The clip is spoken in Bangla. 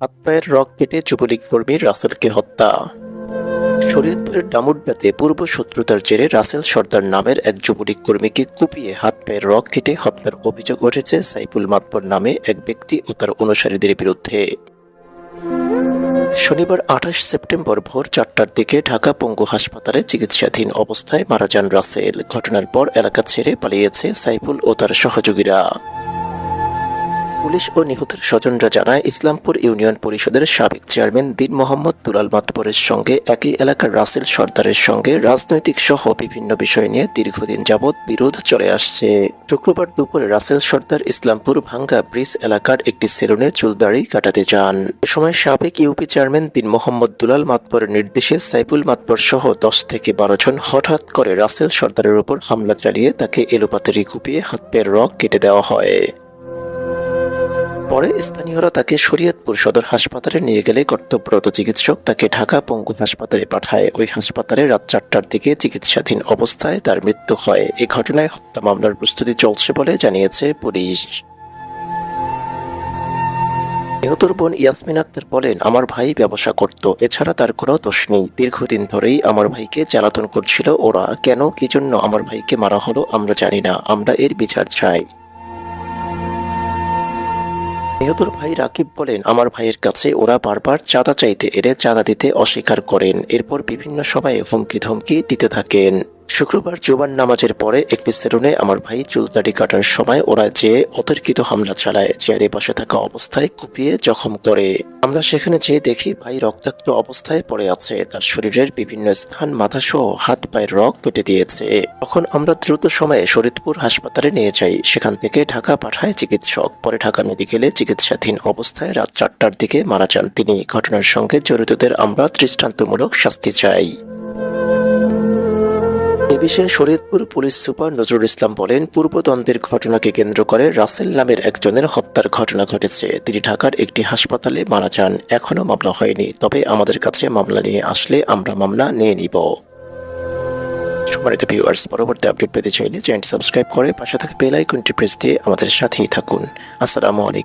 হাত পায়ের রক কেটে যুবলীগ কর্মী রাসেলকে হত্যা। শরীয়তপুরের ডামুড্ডাতে পূর্ব শত্রুতার জেরে রাসেল সর্দার নামের এক যুবলীগ কর্মীকে কুপিয়ে হাত পায়ের রক কেটে হত্যার অভিযোগ উঠেছে সাইফুল মাতবর নামে এক ব্যক্তি ও তার অনুসারীদের বিরুদ্ধে। শনিবার আঠাশ সেপ্টেম্বর ভোর চারটার দিকে ঢাকা পঙ্গু হাসপাতালে চিকিৎসাধীন অবস্থায় মারা যান রাসেল। ঘটনার পর এলাকা ছেড়ে পালিয়েছে সাইফুল ও তার সহযোগীরা। পুলিশ ও নিহতের স্বজনরা জানায়, ইসলামপুর ইউনিয়ন পরিষদের সাবেক চেয়ারম্যান দিন মোহাম্মদ দুলাল মাতবরের সঙ্গে একই এলাকার রাসেল সর্দারের সঙ্গে রাজনৈতিক সহ বিভিন্ন বিষয় নিয়ে দীর্ঘদিন যাবৎ বিরোধ চলে আসছে। শুক্রবার দুপুরে রাসেল সর্দার ইসলামপুর ভাঙ্গা ব্রিজ এলাকার একটি সেলুনে চুলদাড়ি কাটাতে যান। এ সময় সাবেক ইউপি চেয়ারম্যান দিন মোহাম্মদ দুলাল মাতবরের নির্দেশে সাইফুল মাতবর সহ দশ থেকে বারো জন হঠাৎ করে রাসেল সর্দারের উপর হামলা চালিয়ে তাকে এলোপাতারি কুপিয়ে হাত পায়ের রক কেটে দেওয়া হয়। পরে স্থানীয়রা তাকে শরীয়তপুর সদর হাসপাতালে নিয়ে গেলে কর্তব্যরত চিকিৎসক তাকে ঢাকা পঙ্গু হাসপাতালে পাঠায়। ওই হাসপাতালে রাত চারটার দিকে চিকিৎসাধীন অবস্থায় তার মৃত্যু হয়। এ ঘটনায় হত্যা মামলার প্রস্তুতি চলছে বলে জানিয়েছে পুলিশ। নিহতর বোন ইয়াসমিন আক্তার বলেন, আমার ভাই ব্যবসা করত, এছাড়া তার কোনো দোষ নেই। দীর্ঘদিন ধরেই আমার ভাইকে জ্বালাতন করছিল ওরা। কেন? কি জন্য আমার ভাইকে মারা হলো আমরা জানি না। আমরা এর বিচার চাই। নিহতর ভাই রাকিব বলেন, আমার ভাইয়ের কাছে ওরা বারবার চাঁদা চাইতে এরে চাঁদা দিতে অস্বীকার করেন। এরপর বিভিন্ন সময়ে হুমকি ধমকি দিতে থাকেন। শুক্রবার জোবান নামাজের পরে একটি সেলুনে আমার ভাই চুলদাড়ি কাটার সময় ওরা যে অতর্কিত হামলা চালায়, চেয়ারে বসে থাকা অবস্থায় কুপিয়ে জখম করে। আমরা সেখানে যেয়ে দেখি ভাই রক্তাক্ত অবস্থায় পড়ে আছে। তার শরীরের বিভিন্ন স্থান মাথা সহ হাত পায়ের রক কেটে দিয়েছে। তখন আমরা দ্রুত সময়ে শরীদপুর হাসপাতালে নিয়ে যাই। সেখান থেকে ঢাকা পাঠায় চিকিৎসক। পরে ঢাকা মেডিকেলে চিকিৎসাধীন অবস্থায় রাত চারটার দিকে মারা যান তিনি। ঘটনার সঙ্গে জড়িতদের আমরা দৃষ্টান্তমূলক শাস্তি চাই। বিষয়ে শরীয়তপুর পুলিশ সুপার নজরুল ইসলাম বলেন, পূর্বদ্বন্দ্বের ঘটনাকে কেন্দ্র করে রাসেল নামের একজনের হত্যার ঘটনা ঘটেছে। তিনি ঢাকার একটি হাসপাতালে মারা যান। এখনও মামলা হয়নি। তবে আমাদের কাছে মামলা নিয়ে আসলে আমরা মামলা নিয়ে নিব। সম্মানিত ভিউয়ার্স পরবর্তী আপডেট পেতে চাইলে চ্যানেলটি সাবস্ক্রাইব করে পাশে থাকা বেল আইকনটি প্রেস দিয়ে আমাদের সাথেই থাকুন। আসসালামু আলাইকুম।